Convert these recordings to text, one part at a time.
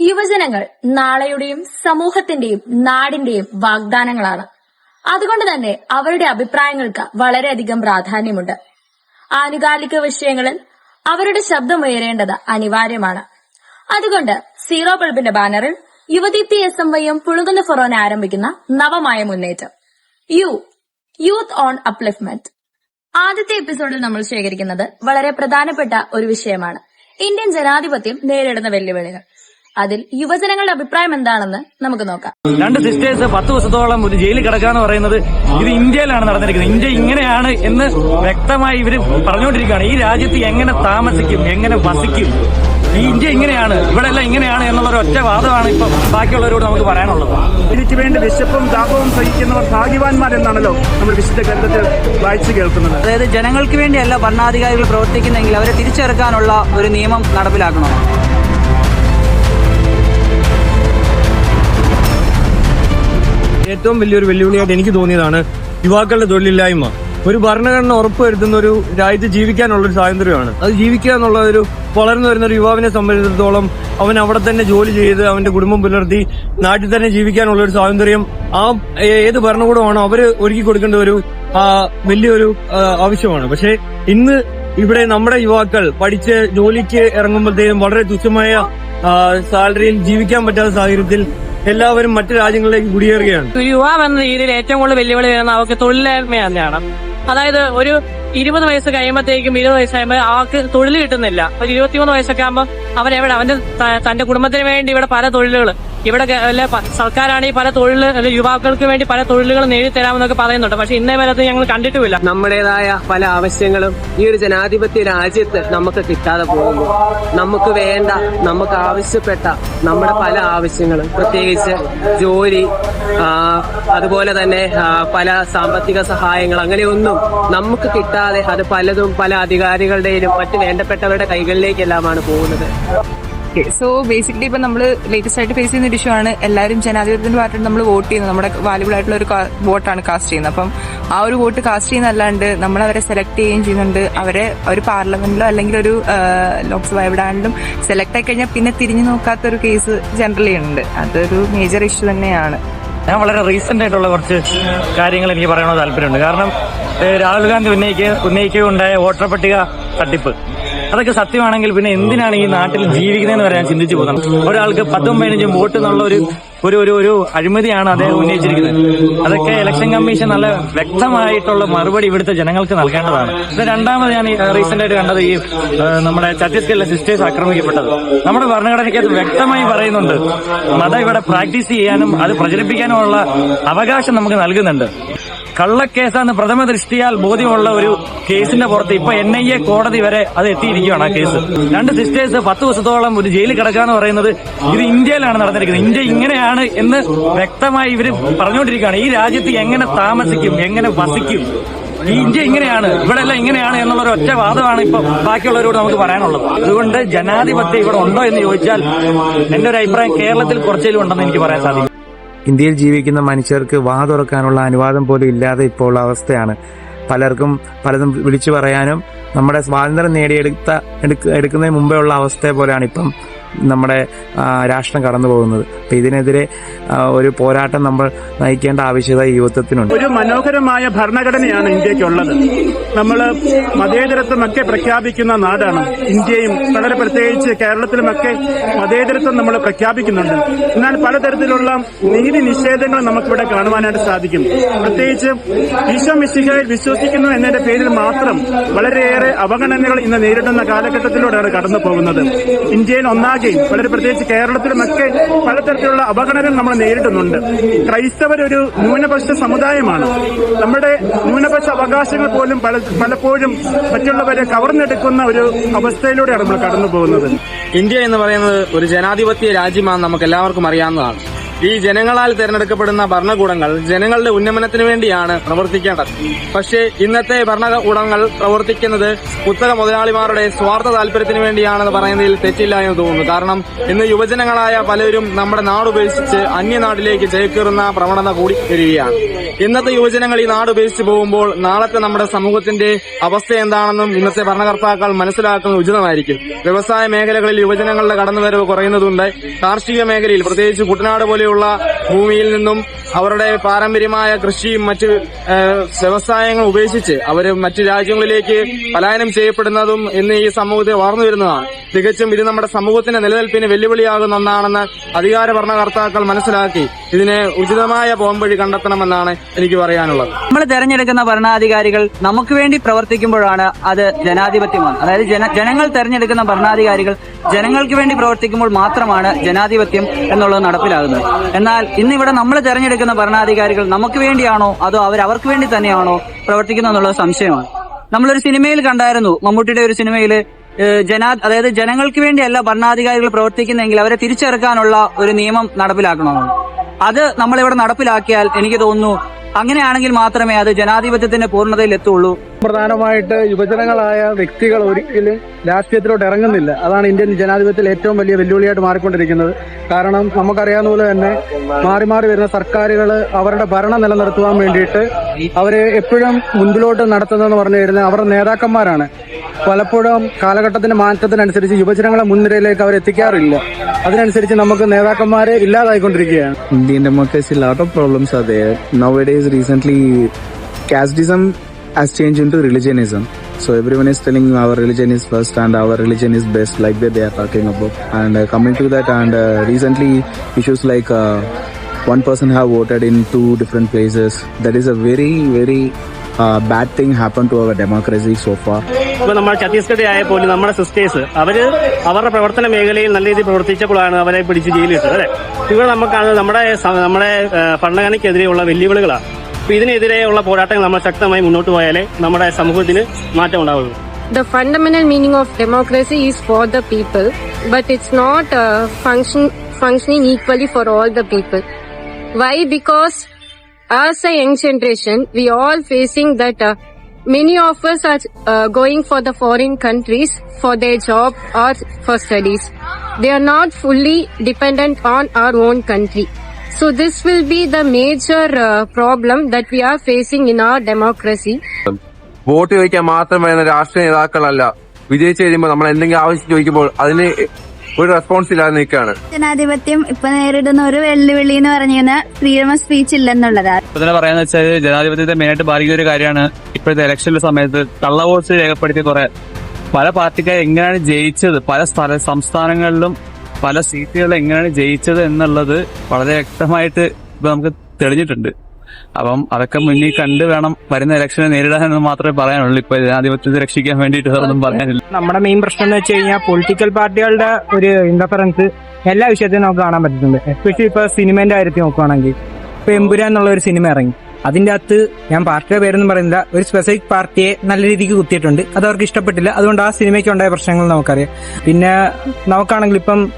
യുവജനങ്ങൾ നാളെയുടെയും സമൂഹത്തിന്റെയും നാടിന്റെയും വാഗ്ദാനങ്ങളാണ്. അതുകൊണ്ട് തന്നെ അവരുടെ അഭിപ്രായങ്ങൾക്ക് വളരെയധികം പ്രാധാന്യമുണ്ട്. ആനുകാലിക വിഷയങ്ങളിൽ അവരുടെ ശബ്ദം ഉയരേണ്ടത് അനിവാര്യമാണ്. അതുകൊണ്ട് സീറോ ബൾബിന്റെ ബാനറിൽ യുവദീപ്തി എസ് എം വൈയും പുളുകുന്ന ഫൊറോന ആരംഭിക്കുന്ന നവമായ മുന്നേറ്റം. യു യൂത്ത് ഓൺ അപ്ലിഫ്റ്റ്മെന്റ് ആദ്യത്തെ എപ്പിസോഡിൽ നമ്മൾ ശേഖരിക്കുന്നത് വളരെ പ്രധാനപ്പെട്ട ഒരു വിഷയമാണ്. ഇന്ത്യൻ ജനാധിപത്യം നേരിടുന്ന വെല്ലുവിളികൾ. അതിൽ യുവജനങ്ങളുടെ അഭിപ്രായം എന്താണെന്ന് നമുക്ക് നോക്കാം. രണ്ട് സിസ്റ്റേഴ്സ് പത്ത് ദിവസത്തോളം ഒരു ജയിലിൽ കിടക്കാന്ന് പറയുന്നത് ഇത് ഇന്ത്യയിലാണ് നടന്നിരിക്കുന്നത്. ഇന്ത്യ ഇങ്ങനെയാണ് എന്ന് വ്യക്തമായി ഇവർ പറഞ്ഞുകൊണ്ടിരിക്കുകയാണ്. ഈ രാജ്യത്ത് എങ്ങനെ താമസിക്കും എങ്ങനെ വസിക്കും? ഈ ഇന്ത്യ ഇങ്ങനെയാണ് ഇവിടെ എല്ലാം ഇങ്ങനെയാണ് എന്നുള്ള ഒരു ഒറ്റ വാദമാണ് ഇപ്പൊ ബാക്കിയുള്ളവരോട് നമുക്ക് പറയാനുള്ളത്. എനിക്ക് വേണ്ടി വിശപ്പും താപവും സഹിക്കുന്നവർ ഭാഗ്യവാന്മാരെന്നാണല്ലോ നമ്മൾ വിശുദ്ധ ഗ്രന്ഥത്തിൽ വായിച്ചു കേൾക്കുന്നത്. അതായത് ജനങ്ങൾക്ക് വേണ്ടിയല്ല ഭരണാധികാരികൾ പ്രവർത്തിക്കുന്നെങ്കിൽ അവരെ തിരിച്ചെറുക്കാനുള്ള ഒരു നിയമം നടപ്പിലാക്കണം? ഏറ്റവും വലിയൊരു വെല്ലുവിളിയായിട്ട് എനിക്ക് തോന്നിയതാണ് യുവാക്കളുടെ തൊഴിലില്ലായ്മ. ഒരു ഭരണഘടന ഉറപ്പുവരുത്തുന്ന ഒരു രാജ്യത്ത് ജീവിക്കാനുള്ള ഒരു സ്വാതന്ത്ര്യമാണ്. അത് ജീവിക്കുക എന്നുള്ള ഒരു വളർന്നു വരുന്ന ഒരു യുവാവിനെ സംബന്ധിച്ചിടത്തോളം അവൻ അവിടെ തന്നെ ജോലി ചെയ്ത് അവന്റെ കുടുംബം പുലർത്തി നാട്ടിൽ തന്നെ ജീവിക്കാനുള്ള ഒരു സ്വാതന്ത്ര്യം ആ ഏത് ഭരണകൂടമാണോ അവർ ഒരുക്കി കൊടുക്കേണ്ട ഒരു വലിയൊരു ആവശ്യമാണ്. പക്ഷെ ഇന്ന് ഇവിടെ നമ്മുടെ യുവാക്കൾ പഠിച്ച് ജോലിക്ക് ഇറങ്ങുമ്പോഴത്തേക്കും വളരെ തുച്ഛമായ സാലറിയിൽ ജീവിക്കാൻ പറ്റാത്ത സാഹചര്യത്തിൽ എല്ലാവരും മറ്റു രാജ്യങ്ങളിലേക്ക് കുടിയേറുകയാണ്. യുവാവ് എന്ന രീതിയിൽ ഏറ്റവും കൂടുതൽ വെല്ലുവിളി വരുന്ന അവർക്ക് തൊഴിലില്ലായ്മ തന്നെയാണ്. അതായത് ഒരു ഇരുപത് വയസ്സ് കഴിയുമ്പോഴത്തേക്കും ഇരുപത് വയസ്സാകുമ്പോൾ അവർക്ക് തൊഴിൽ കിട്ടുന്നില്ല. ഒരു ഇരുപത്തിമൂന്ന് വയസ്സൊക്കെ ആകുമ്പോൾ അവരെവിടെ അവന്റെ തന്റെ കുടുംബത്തിന് വേണ്ടി ഇവിടെ പല തൊഴിലുകൾ ഇവിടെ സർക്കാരാണ് ഈ പല തൊഴിൽ യുവാക്കൾക്ക് വേണ്ടി പല തൊഴിലുകൾ നേടിത്തരാമെന്നൊക്കെ പറയുന്നുണ്ട്. പക്ഷെ ഇന്നേ വരെ ഞങ്ങൾ കണ്ടിട്ടുമില്ല. നമ്മുടേതായ പല ആവശ്യങ്ങളും ഈ ഒരു ജനാധിപത്യ രാജ്യത്ത് നമുക്ക് കിട്ടാതെ പോകുന്നു. നമുക്ക് വേണ്ട നമുക്ക് ആവശ്യപ്പെട്ട നമ്മുടെ പല ആവശ്യങ്ങളും പ്രത്യേകിച്ച് ജോലി അതുപോലെ തന്നെ പല സാമ്പത്തിക സഹായങ്ങൾ അങ്ങനെയൊന്നും നമുക്ക് കിട്ടാതെ അത് പലതും പല അധികാരികളുടെയും മറ്റ് വേണ്ടപ്പെട്ടവരുടെ കൈകളിലേക്കെല്ലാമാണ് പോകുന്നത്. സോ ബേസിക്കലി ഇപ്പൊ നമ്മൾ ലേറ്റസ്റ്റ് ആയിട്ട് ഫേസ് ചെയ്യുന്ന ഇഷ്യൂ ആണ് എല്ലാവരും ജനാധിപത്യത്തിന്റെ ഭാഗത്ത് നമ്മൾ വോട്ട് ചെയ്യുന്നത് നമ്മുടെ വാലുബിൾ ആയിട്ടുള്ള ഒരു വോട്ടാണ് കാസ്റ്റ് ചെയ്യുന്നത്. അപ്പം ആ ഒരു വോട്ട് കാസ്റ്റ് ചെയ്യുന്നതല്ലാണ്ട് നമ്മൾ അവരെ സെലക്ട് ചെയ്യുകയും ചെയ്യുന്നുണ്ട്. അവരെ ഒരു പാർലമെന്റിലോ അല്ലെങ്കിൽ ഒരു ലോക്സഭ എവിടെയാണെങ്കിലും സെലക്ട് ആയി കഴിഞ്ഞാൽ പിന്നെ തിരിഞ്ഞു നോക്കാത്ത ഒരു കേസ് ജനറലി ഉണ്ട്. അതൊരു മേജർ ഇഷ്യൂ തന്നെയാണ്. ഞാൻ വളരെ റീസെന്റ് ആയിട്ടുള്ള കുറച്ച് കാര്യങ്ങൾ എനിക്ക് പറയണമെന്ന് താല്പര്യമുണ്ട്. കാരണം രാഹുൽ ഗാന്ധി ഉന്നയിക്കുക ഉന്നയിക്കുകയുണ്ടായ വോട്ടർ പട്ടിക തട്ടിപ്പ്. അതൊക്കെ സത്യമാണെങ്കിൽ പിന്നെ എന്തിനാണ് ഈ നാട്ടിൽ ജീവിക്കുന്നതെന്ന് വരെ ഞാൻ ചിന്തിച്ചു പോകുന്നത്. ഒരാൾക്ക് പത്തും പതിനഞ്ചും വോട്ട് എന്നുള്ള ഒരു ഒരു ഒരു ഒരു അഴിമതിയാണ് അദ്ദേഹം ഉന്നയിച്ചിരിക്കുന്നത്. അതൊക്കെ ഇലക്ഷൻ കമ്മീഷൻ നല്ല വ്യക്തമായിട്ടുള്ള മറുപടി ഇവിടുത്തെ ജനങ്ങൾക്ക് നൽകേണ്ടതാണ്. ഇത് രണ്ടാമത് ഞാൻ റീസെന്റ് ആയിട്ട് കണ്ടത് ഈ നമ്മുടെ ഛത്തീസ്ഗഡിലെ സിസ്റ്റേഴ്സ് ആക്രമിക്കപ്പെട്ടത്. നമ്മുടെ ഭരണഘടനയ്ക്കകത്ത് വ്യക്തമായി പറയുന്നുണ്ട്. മതം ഇവിടെ പ്രാക്ടീസ് ചെയ്യാനും അത് പ്രചരിപ്പിക്കാനുമുള്ള അവകാശം നമുക്ക് നൽകുന്നുണ്ട്. കള്ളക്കേസാന്ന് പ്രഥമ ദൃഷ്ടിയാൽ ബോധ്യമുള്ള ഒരു കേസിന്റെ പുറത്ത് ഇപ്പൊ എൻ ഐ എ കോടതി വരെ അത് എത്തിയിരിക്കുകയാണ് ആ കേസ്. രണ്ട് സിസ്റ്റേഴ്സ് പത്ത് ദിവസത്തോളം ഒരു ജയിലിൽ കിടക്കാന്ന് പറയുന്നത് ഇത് ഇന്ത്യയിലാണ് നടന്നിരിക്കുന്നത്. ഇന്ത്യ ഇങ്ങനെയാണ് എന്ന് വ്യക്തമായി ഇവർ പറഞ്ഞുകൊണ്ടിരിക്കുകയാണ്. ഈ രാജ്യത്ത് എങ്ങനെ താമസിക്കും എങ്ങനെ വസിക്കും? ഈ ഇന്ത്യ ഇങ്ങനെയാണ് ഇവിടെ എല്ലാം ഇങ്ങനെയാണ് എന്നുള്ള ഒരു ഒറ്റ വാദമാണ് ഇപ്പൊ ബാക്കിയുള്ളവരോട് നമുക്ക് പറയാനുള്ളത്. അതുകൊണ്ട് ജനാധിപത്യം ഇവിടെ ഉണ്ടോ എന്ന് ചോദിച്ചാൽ എന്റെ ഒരു അഭിപ്രായം കേരളത്തിൽ കുറച്ചേലും ഉണ്ടെന്ന് എനിക്ക് പറയാൻ സാധിക്കും. ഇന്ത്യയിൽ ജീവിക്കുന്ന മനുഷ്യർക്ക് വാ തുറക്കാനുള്ള അനുവാദം പോലും ഇല്ലാതെ ഇപ്പോൾ അവസ്ഥയാണ്. പലർക്കും പലതും വിളിച്ചു പറയാനും നമ്മുടെ സ്വാതന്ത്ര്യം നേടിയെടുത്ത എടുക്ക- എടുക്കുന്നതിന് മുമ്പേ ഉള്ള അവസ്ഥയെ പോലെയാണ് ഇപ്പം. നമ്മുടെ രാഷ്ട്രം കടന്നു പോകുന്നത് അപ്പൊ ഇതിനെതിരെ ഒരു പോരാട്ടം നമ്മൾ നയിക്കേണ്ട ആവശ്യകത യുവത്വത്തിനുണ്ട്. ഒരു മനോഹരമായ ഭരണഘടനയാണ് ഇന്ത്യക്കുള്ളത് നമ്മൾ മതേതരത്വമൊക്കെ പ്രഖ്യാപിക്കുന്ന നാടാണ്. ഇന്ത്യയും വളരെ പ്രത്യേകിച്ച് കേരളത്തിലുമൊക്കെ മതേതരത്വം നമ്മൾ പ്രഖ്യാപിക്കുന്നുണ്ട്. എന്നാൽ പലതരത്തിലുള്ള നീതി നിഷേധങ്ങൾ നമുക്കിവിടെ കാണുവാനായിട്ട് സാധിക്കും. പ്രത്യേകിച്ച് ഈശോ മിശിഹയിൽ വിശ്വസിക്കുന്നു എന്നതിന്റെ പേരിൽ മാത്രം വളരെയേറെ അവഗണനകൾ ഇന്ന് നേരിടുന്ന കാലഘട്ടത്തിലൂടെയാണ് കടന്നു പോകുന്നത് ഇന്ത്യയിൽ ഒന്നാകെയും വളരെ പ്രത്യേകിച്ച് കേരളത്തിലുമൊക്കെ പലതരത്തിലുള്ള അപകടങ്ങൾ നമ്മൾ നേരിടുന്നുണ്ട്. ക്രൈസ്തവർ ഒരു ന്യൂനപക്ഷ സമുദായമാണ്. നമ്മുടെ ന്യൂനപക്ഷ അവകാശങ്ങൾ പോലും പല പലപ്പോഴും മറ്റുള്ളവരെ കവർന്നെടുക്കുന്ന ഒരു അവസ്ഥയിലൂടെയാണ് നമ്മൾ കടന്നു പോകുന്നത് ഇന്ത്യ എന്ന് പറയുന്നത് ഒരു ജനാധിപത്യ രാജ്യമാണ് നമുക്ക് എല്ലാവർക്കും അറിയാവുന്നതാണ്. ഈ ജനങ്ങളാൽ തിരഞ്ഞെടുക്കപ്പെടുന്ന ഭരണകൂടങ്ങൾ ജനങ്ങളുടെ ഉന്നമനത്തിന് വേണ്ടിയാണ് പ്രവർത്തിക്കേണ്ടത്. പക്ഷേ ഇന്നത്തെ ഭരണകൂടങ്ങൾ പ്രവർത്തിക്കുന്നത് കുത്തക മുതലാളിമാരുടെ സ്വാർത്ഥ താല്പര്യത്തിന് വേണ്ടിയാണെന്ന് പറയുന്നതിൽ തെറ്റില്ല എന്ന് തോന്നുന്നു. കാരണം ഇന്ന് യുവജനങ്ങളായ പലരും നമ്മുടെ നാട് ഉപേക്ഷിച്ച് അന്യനാട്ടിലേക്ക് ചേക്കേറുന്ന പ്രവണത കൂടി വരികയാണ്. ഇന്നത്തെ യുവജനങ്ങൾ ഈ നാട് ഉപേക്ഷിച്ച് പോകുമ്പോൾ നാളത്തെ നമ്മുടെ സമൂഹത്തിന്റെ അവസ്ഥ എന്താണെന്നും ഇന്നത്തെ ഭരണകർത്താക്കൾ മനസ്സിലാക്കുന്നത് ഉചിതമായിരിക്കും. വ്യവസായ മേഖലകളിൽ യുവജനങ്ങളുടെ കടന്നുവരവ് കുറയുന്നതുണ്ട്. കാർഷിക മേഖലയിൽ പ്രത്യേകിച്ച് കുട്ടനാട് പോലെയുള്ള ഭൂമിയിൽ നിന്നും അവരുടെ പാരമ്പര്യമായ കൃഷിയും മറ്റ് വ്യവസായങ്ങൾ ഉപേക്ഷിച്ച് അവർ മറ്റു രാജ്യങ്ങളിലേക്ക് പലായനം ചെയ്യപ്പെടുന്നതും ഇന്ന് ഈ സമൂഹത്തിൽ വളർന്നു വരുന്നതാണ്. തികച്ചും ഇത് നമ്മുടെ സമൂഹത്തിന്റെ നിലനിൽപ്പിന് വെല്ലുവിളിയാകുന്ന ഒന്നാണെന്ന് അധികാര ഭരണകർത്താക്കൾ മനസ്സിലാക്കി. ഇതിനെ ഉചിതമായ പോംവഴി കണ്ടെത്തണമെന്നാണ് എനിക്ക് പറയാനുള്ളത്. നമ്മൾ തെരഞ്ഞെടുക്കുന്ന ഭരണാധികാരികൾ നമുക്ക് വേണ്ടി പ്രവർത്തിക്കുമ്പോഴാണ് അത് ജനാധിപത്യമാണ്. അതായത് ജനങ്ങൾ തെരഞ്ഞെടുക്കുന്ന ഭരണാധികാരികൾ ജനങ്ങൾക്ക് വേണ്ടി പ്രവർത്തിക്കുമ്പോൾ മാത്രമാണ് ജനാധിപത്യം എന്നുള്ളത് നടപ്പിലാകുന്നത്. എന്നാൽ ഇന്നിവിടെ നമ്മൾ തെരഞ്ഞെടുക്കുന്ന ഭരണാധികാരികൾ നമുക്ക് വേണ്ടിയാണോ? അതോ അവർ അവർക്ക് വേണ്ടി തന്നെയാണോ പ്രവർത്തിക്കുന്നത് എന്നുള്ളത് സംശയമാണ്. നമ്മളൊരു സിനിമയിൽ കണ്ടായിരുന്നു മമ്മൂട്ടിയുടെ ഒരു സിനിമയിൽ ജനാ അതായത് ജനങ്ങൾക്ക് വേണ്ടിയല്ല ഭരണാധികാരികൾ പ്രവർത്തിക്കുന്നെങ്കിൽ അവരെ തിരിച്ചെറുക്കാനുള്ള ഒരു നിയമം നടപ്പിലാക്കണമെന്ന്. അത് നമ്മളിവിടെ നടപ്പിലാക്കിയാൽ എനിക്ക് തോന്നുന്നു അങ്ങനെയാണെങ്കിൽ മാത്രമേ അത് ജനാധിപത്യത്തിന്റെ പൂർണതയിൽ എത്തുള്ളൂ പ്രധാനമായിട്ട് യുവജനങ്ങളായ വ്യക്തികൾ ഒരിക്കലും രാഷ്ട്രീയത്തിലോട്ട് ഇറങ്ങുന്നില്ല. അതാണ് ഇന്ത്യൻ ജനാധിപത്യത്തിൽ ഏറ്റവും വലിയ വെല്ലുവിളിയായിട്ട് മാറിക്കൊണ്ടിരിക്കുന്നത്. കാരണം നമുക്കറിയാവുന്ന പോലെ തന്നെ മാറി മാറി വരുന്ന സർക്കാരുകൾ അവരുടെ ഭരണം നിലനിർത്തുവാൻ വേണ്ടിയിട്ട് അവരെ എപ്പോഴും മുൻപിലോട്ട് നടത്തുന്നതെന്ന് പറഞ്ഞു കഴിഞ്ഞാൽ അവരുടെ നേതാക്കന്മാരാണ്. പലപ്പോഴും കാലഘട്ടത്തിന്റെ മാറ്റത്തിനനുസരിച്ച് യുവജനങ്ങളെ മുൻനിരയിലേക്ക് അവർ എത്തിക്കാറില്ല. അതിനനുസരിച്ച് നമുക്ക് നേതാക്കന്മാരെ ഇല്ലാതായിക്കൊണ്ടിരിക്കുകയാണ്. Indian democracy lot of problems അതെ nowadays recent casteism has changed into religionism. So everyone is telling our religion is first and our religion is best, like that they are talking about. And uh, coming to that, and uh, recently issues like uh, one person have voted in two different places. That is a very, very uh, bad thing happened to our democracy so far. ഇപ്പൊ നമ്മൾ ഛത്തീസ്ഗഡ് ആയ പോലും നമ്മുടെ sisters അവർ അവരുടെ പ്രവർത്തന മേഖലയിൽ നല്ല രീതിയിൽ പ്രവർത്തിച്ചപ്പോഴാണ് അവരെ പിടിച്ച് ജയിലിട്ടത് അല്ലെ ഇവിടെ നമുക്കാണ് നമ്മുടെ നമ്മുടെ ഭരണഘടനയ്ക്കെതിരെയുള്ള വെല്ലുവിളികളാണ് അപ്പൊ ഇതിനെതിരെയുള്ള പോരാട്ടങ്ങൾ നമ്മൾ ശക്തമായി മുന്നോട്ട് പോയാലേ നമ്മുടെ സമൂഹത്തിന് മാറ്റം ഉണ്ടാവുള്ളൂ democracy is for the people, but it's not uh, function, functioning equally for all the people. Why? Because as a young generation, we all facing that uh, many of us are uh, going for the foreign countries for their job or for studies. They are not fully dependent on our own country. So this will be the major uh, problem that we are facing in our democracy. Vote ചോദിക്കാൻ മാത്രം വരുന്ന രാഷ്ട്രീയ നേതാക്കളല്ല. വിജയിച്ചു കഴിയുമ്പോൾ നമ്മൾ എന്തെങ്കിലും ആവശ്യം ചോദിക്കുമ്പോൾ അതിന് ഒരു റെസ്പോൺസ് ഇല്ലാതെ നിൽക്കുകയാണ്. ജനാധിപത്യം ഇപ്പൊ നേരിടുന്ന ഒരു വെല്ലുവിളി എന്ന് പറഞ്ഞു കഴിഞ്ഞാൽ ഫ്രീഡം ഓഫ് സ്പീച്ച് ഇല്ലെന്നുള്ളതാണ്. ഇപ്പൊ തന്നെ പറയാന്ന് വെച്ചാൽ ജനാധിപത്യത്തെ മെയിനായിട്ട് ബാധിക്കുന്ന ഒരു കാര്യമാണ് ഇപ്പോഴത്തെ ഇലക്ഷന്റെ സമയത്ത് കള്ള വോട്ട്സ് രേഖപ്പെടുത്തിയ കുറെ പല പാർട്ടിക്കാർ എങ്ങനെയാണ് ജയിച്ചത്? പല സ്ഥല സംസ്ഥാനങ്ങളിലും പല സീറ്റുകൾ എങ്ങനെയാണ് ജയിച്ചത് എന്നുള്ളത് വളരെ വ്യക്തമായിട്ട് ഇപ്പൊ നമുക്ക് തെളിഞ്ഞിട്ടുണ്ട്. അപ്പം അതൊക്കെ മുന്നിൽ കണ്ട് വേണം വരുന്ന ഇലക്ഷനെ നേരിടാൻ എന്ന് മാത്രമേ പറയാനുള്ളൂ. ഇപ്പൊ ജനാധിപത്യത്തെ രക്ഷിക്കാൻ വേണ്ടിയിട്ട് വേറൊന്നും പറയാനില്ല. നമ്മുടെ മെയിൻ പ്രശ്നം എന്ന് വെച്ച് കഴിഞ്ഞാൽ പൊളിറ്റിക്കൽ പാർട്ടികളുടെ ഒരു ഇന്റർഫറൻസ് എല്ലാ വിഷയത്തിലും നമുക്ക് കാണാൻ പറ്റുന്നുണ്ട്. എസ്പെഷ്യലി ഇപ്പൊ സിനിമന്റെ കാര്യത്തിൽ നോക്കുകയാണെങ്കിൽ ഇപ്പൊ എമ്പുരാൻ എന്നുള്ള ഒരു സിനിമ ഇറങ്ങി. അതിന്റെ അകത്ത് ഞാൻ പാർട്ടിയുടെ പേരൊന്നും പറയുന്നില്ല. ഒരു സ്പെസിഫിക് പാർട്ടിയെ നല്ല രീതിക്ക് കുത്തിയിട്ടുണ്ട്. അത് അവർക്ക് ഇഷ്ടപ്പെട്ടില്ല. അതുകൊണ്ട് ആ സിനിമയ്ക്ക് ഉണ്ടായ പ്രശ്നങ്ങൾ നമുക്കറിയാം. പിന്നെ നമുക്കാണെങ്കിൽ ഇപ്പം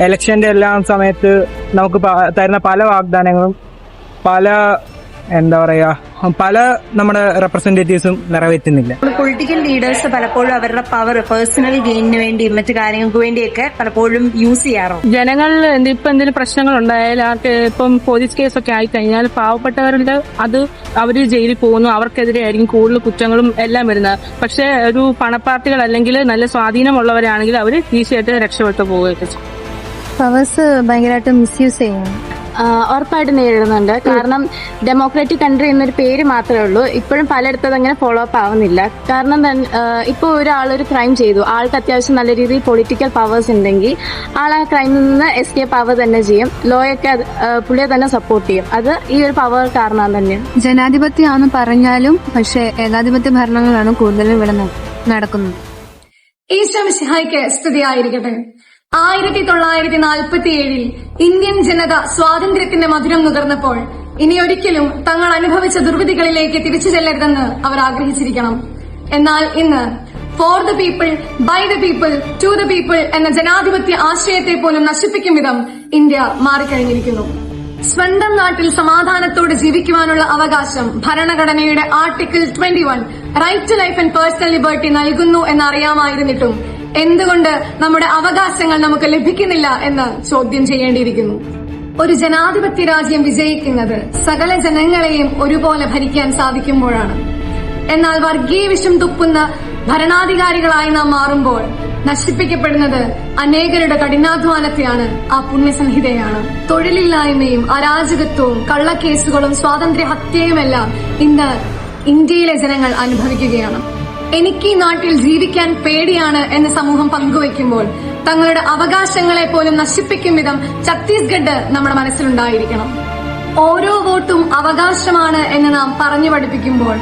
എലക്ഷന്റെ എല്ലാ സമയത്ത് നമുക്ക് തരുന്ന പല വാഗ്ദാനങ്ങളും പല എന്താ പറയാ പല നമ്മുടെ റെപ്രസെന്റേറ്റീവ്സും നിറവേറ്റുന്നില്ല. പൊളിറ്റിക്കൽ ലീഡേഴ്സ് പലപ്പോഴും അവരുടെ പവർ പേഴ്സണൽ ഗെയിനിന് വേണ്ടിയും മറ്റു കാര്യങ്ങൾക്ക് വേണ്ടിയൊക്കെ പലപ്പോഴും യൂസ് ചെയ്യാറോ ജനങ്ങൾ എന്ത് ഇപ്പൊ എന്തെങ്കിലും പ്രശ്നങ്ങൾ ഉണ്ടായാൽ ആർക്ക് ഇപ്പം പോലീസ് കേസൊക്കെ ആയി കഴിഞ്ഞാൽ പാവപ്പെട്ടവരുടെ അത് അവർ ജയിലിൽ പോകുന്നു. അവർക്കെതിരെ ആയിരിക്കും കൂടുതൽ കുറ്റങ്ങളും എല്ലാം വരുന്നത്. പക്ഷേ ഒരു പണപ്പാർട്ടികൾ അല്ലെങ്കിൽ നല്ല സ്വാധീനമുള്ളവരാണെങ്കിൽ അവർ ഈസിയായിട്ട് രക്ഷപ്പെട്ടു പോവുകയൊക്കെ ചെയ്യും. പവേഴ്സ് ഭയങ്കരമായിട്ട് മിസ്യൂസ് ചെയ്യുന്നു. ഉറപ്പായിട്ട് നേരിടുന്നുണ്ട്. കാരണം ഡെമോക്രാറ്റിക് കൺട്രി എന്നൊരു പേര് മാത്രമേ ഉള്ളൂ. ഇപ്പോഴും പലയിടത്തും അങ്ങനെ ഫോളോ അപ്പ് ആവുന്നില്ല. കാരണം ഇപ്പോൾ ഒരാൾ ഒരു ക്രൈം ചെയ്തു. ആൾക്ക് അത്യാവശ്യം നല്ല രീതിയിൽ പൊളിറ്റിക്കൽ പവേഴ്സ് ഉണ്ടെങ്കിൽ ആൾ ആ ക്രൈമിൽ നിന്ന് എസ്കേപ്പ് ആവുക തന്നെ ചെയ്യും. ലോയൊക്കെ പുള്ളിയെ തന്നെ സപ്പോർട്ട് ചെയ്യും. അത് ഈ ഒരു പവർ കാരണം തന്നെ. ജനാധിപത്യമാണെന്ന് പറഞ്ഞാലും പക്ഷേ ഏകാധിപത്യ ഭരണങ്ങളാണ് കൂടുതലും ഇവിടെ നടക്കുന്നത്. ഈശ്വമിസിഹായ്ക്ക് സ്തുതിയായിരിക്കട്ടെ. ആയിരത്തി തൊള്ളായിരത്തി നാൽപ്പത്തി ഏഴിൽ ഇന്ത്യൻ ജനത സ്വാതന്ത്ര്യത്തിന്റെ മധുരം നുകർന്നപ്പോൾ ഇനിയൊരിക്കലും തങ്ങൾ അനുഭവിച്ച ദുർവിധികളിലേക്ക് തിരിച്ചു ചെല്ലരുതെന്ന് അവർ ആഗ്രഹിച്ചിരിക്കണം. എന്നാൽ ഇന്ന് for the people by the people to the people എന്ന ജനാധിപത്യ ആശയത്തെ പോലും നശിപ്പിക്കും വിധം ഇന്ത്യ മാറിക്കഴിഞ്ഞിരിക്കുന്നു. സ്വന്തം നാട്ടിൽ സമാധാനത്തോടെ ജീവിക്കുവാനുള്ള അവകാശം ഭരണഘടനയുടെ article twenty one right to life and personal liberty നൽകുന്നു എന്നറിയാമായിരുന്നിട്ടും എന്തുകൊണ്ട് നമ്മുടെ അവകാശങ്ങൾ നമുക്ക് ലഭിക്കുന്നില്ല എന്ന് ചോദ്യം ചെയ്യേണ്ടിയിരിക്കുന്നു. ഒരു ജനാധിപത്യ രാജ്യം വിജയിക്കുന്നത് സകല ജനങ്ങളെയും ഒരുപോലെ ഭരിക്കാൻ സാധിക്കുമ്പോഴാണ്. എന്നാൽ വർഗീയ വിഷം തുപ്പുന്ന ഭരണാധികാരികളായി നാം മാറുമ്പോൾ നശിപ്പിക്കപ്പെടുന്നത് അനേകരുടെ കഠിനാധ്വാനത്തെയാണ് ആ പുണ്യസംഹിതയാണ്. തൊഴിലില്ലായ്മയും അരാജകത്വവും കള്ളക്കേസുകളും സ്വാതന്ത്ര്യ ഹത്യയുമെല്ലാം ഇന്ന് ഇന്ത്യയിലെ ജനങ്ങൾ അനുഭവിക്കുകയാണ്. എനിക്ക് ഈ നാട്ടിൽ ജീവിക്കാൻ പേടിയാണ് എന്ന് സമൂഹം പങ്കുവയ്ക്കുമ്പോൾ തങ്ങളുടെ അവകാശങ്ങളെ പോലും നശിപ്പിക്കും വിധം ഛത്തീസ്ഗഡ് നമ്മുടെ മനസ്സിലുണ്ടായിരിക്കണം. ഓരോ വോട്ടും അവകാശമാണ് എന്ന് നാം പറഞ്ഞു പഠിപ്പിക്കുമ്പോൾ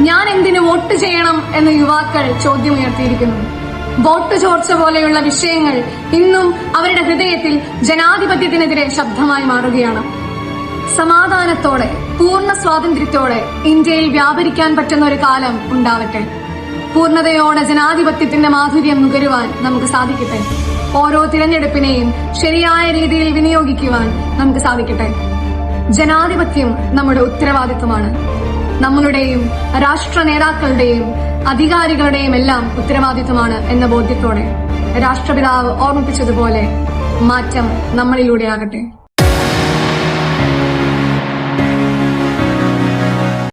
ഞാൻ എന്തിനു വോട്ട് ചെയ്യണം എന്ന് യുവാക്കൾ ചോദ്യമുയർത്തിയിരിക്കുന്നു. വോട്ട് ചോർച്ച പോലെയുള്ള വിഷയങ്ങൾ ഇന്നും അവരുടെ ഹൃദയത്തിൽ ജനാധിപത്യത്തിനെതിരെ ശബ്ദമായി മാറുകയാണ്. സമാധാനത്തോടെ പൂർണ സ്വാതന്ത്ര്യത്തോടെ ഇന്ത്യയിൽ വ്യാപരിക്കാൻ പറ്റുന്ന ഒരു കാലം ഉണ്ടാവട്ടെ. പൂർണതയോടെ ജനാധിപത്യത്തിന്റെ മാധുര്യം നുകരുവാൻ നമുക്ക് സാധിക്കട്ടെ. ഓരോ തിരഞ്ഞെടുപ്പിനെയും ശരിയായ രീതിയിൽ വിനിയോഗിക്കുവാൻ നമുക്ക് സാധിക്കട്ടെ. ജനാധിപത്യം നമ്മുടെ ഉത്തരവാദിത്വമാണ്. നമ്മളുടെയും രാഷ്ട്ര നേതാക്കളുടെയും അധികാരികളുടെയും എല്ലാം ഉത്തരവാദിത്വമാണ് എന്ന ബോധ്യത്തോടെ രാഷ്ട്രപിതാവ് ഓർമ്മിപ്പിച്ചതുപോലെ മാറ്റം നമ്മളിലൂടെയാകട്ടെ